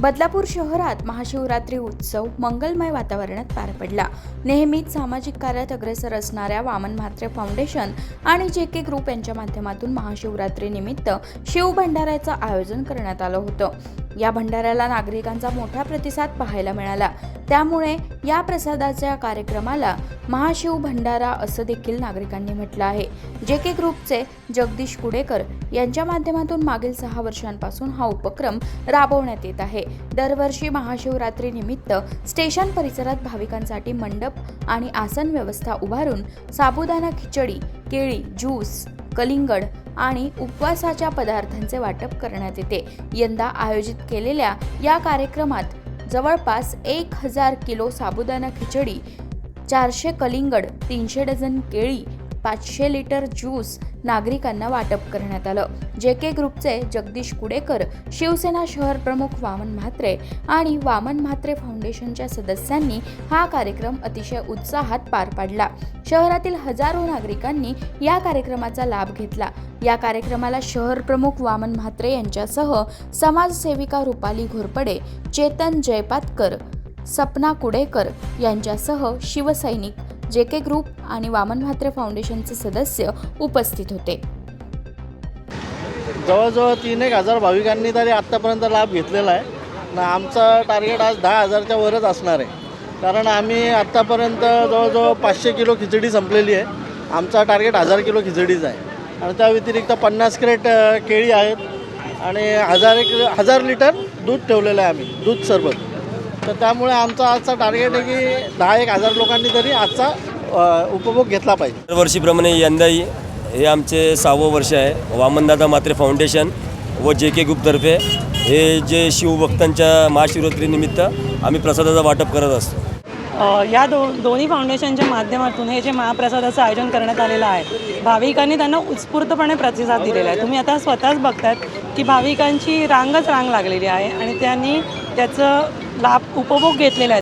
बदलापूर शहरात महाशिवरात्री उत्सव मंगलमय वातावरणात पार पडला. नेहमीच सामाजिक कार्यात अग्रेसर असणाऱ्या वामन म्हात्रे फाउंडेशन आणि जे के ग्रुप यांच्या माध्यमातून महाशिवरात्री निमित्त शिव भंडाऱ्याचं आयोजन करण्यात आलं होतं. या भंडाऱ्याला नागरिकांचा मोठा प्रतिसाद पाहायला मिळाला. त्यामुळे या प्रसादाच्या कार्यक्रमाला महाशिव भंडारा असं देखील नागरिकांनी म्हटलं आहे. जे के ग्रुपचे जगदीश कुडेकर यांच्या माध्यमातून मागील सहा वर्षांपासून हा उपक्रम राबवण्यात येत आहे. दरवर्षी महाशिवरात्री निमित्त स्टेशन परिसरात भाविकांसाठी मंडप आणि आसन व्यवस्था उभारून साबुदाणा खिचडी केळी ज्यूस कलिंगड आणि उपवासाच्या पदार्थांचे वाटप करण्यात येते. यंदा आयोजित केलेल्या या कार्यक्रमात जवळपास एक हजार किलो साबुदाणा खिचडी चारशे कलिंगड तीनशे डझन केळी पाचशे लिटर ज्यूस नागरिकांना वाटप करण्यात आलं. जे के ग्रुपचे जगदीश कुडेकर शिवसेना शहर प्रमुख वामन म्हात्रे आणि वामन म्हात्रे फाउंडेशनच्या सदस्यांनी हा कार्यक्रम अतिशय उत्साहात पार पाडला. शहरातील हजारो नागरिकांनी या कार्यक्रमाचा लाभ घेतला. या कार्यक्रमाला शहर प्रमुख वामन म्हात्रे यांच्यासह समाजसेविका रुपाली घोरपडे चेतन जयपातकर सपना कुडेकर यांच्यासह शिवसैनिक जे के ग्रुप आणि वामन म्हात्रे फाउंडेशनचे सदस्य उपस्थित होते. जवळजवळ तीन एक हजार भाविकांनी तरी आत्तापर्यंत लाभ घेतलेला आहे. ना आमचा टार्गेट आज दहा हजारच्या वरच असणार आहे. कारण आम्ही आत्तापर्यंत जवळजवळ पाचशे किलो खिचडी संपलेली आहे. आमचा टार्गेट हजार किलो खिचडीचा आहे. आणि त्या व्यतिरिक्त पन्नास क्रेट केळी आहेत. आणि हजार एक हजार लिटर दूध ठेवलेलं आहे आम्ही. दूध सरबत. तर त्यामुळे आमचा आजचा टार्गेट आहे की दहा एक हजार लोकांनी तरी आजचा उपभोग घेतला पाहिजे. दरवर्षीप्रमाणे यंदाही हे आमचे सहावं वर्ष आहे. वामनदादा मात्रे फाउंडेशन व जे के ग्रुपतर्फे हे जे शिवभक्तांच्या महाशिवरात्रीनिमित्त आम्ही प्रसादाचं वाटप करत असतो. या दो दोन्ही फाउंडेशनच्या माध्यमातून हे जे महाप्रसादाचं आयोजन करण्यात आलेलं आहे भाविकांनी त्यांना उत्स्फूर्तपणे प्रतिसाद दिलेला आहे. तुम्ही आता स्वतःच बघतायत की भाविकांची रांगच रांग लागलेली आहे आणि त्यांनी त्याचं लाभ उपभोग घेतलेला आहे.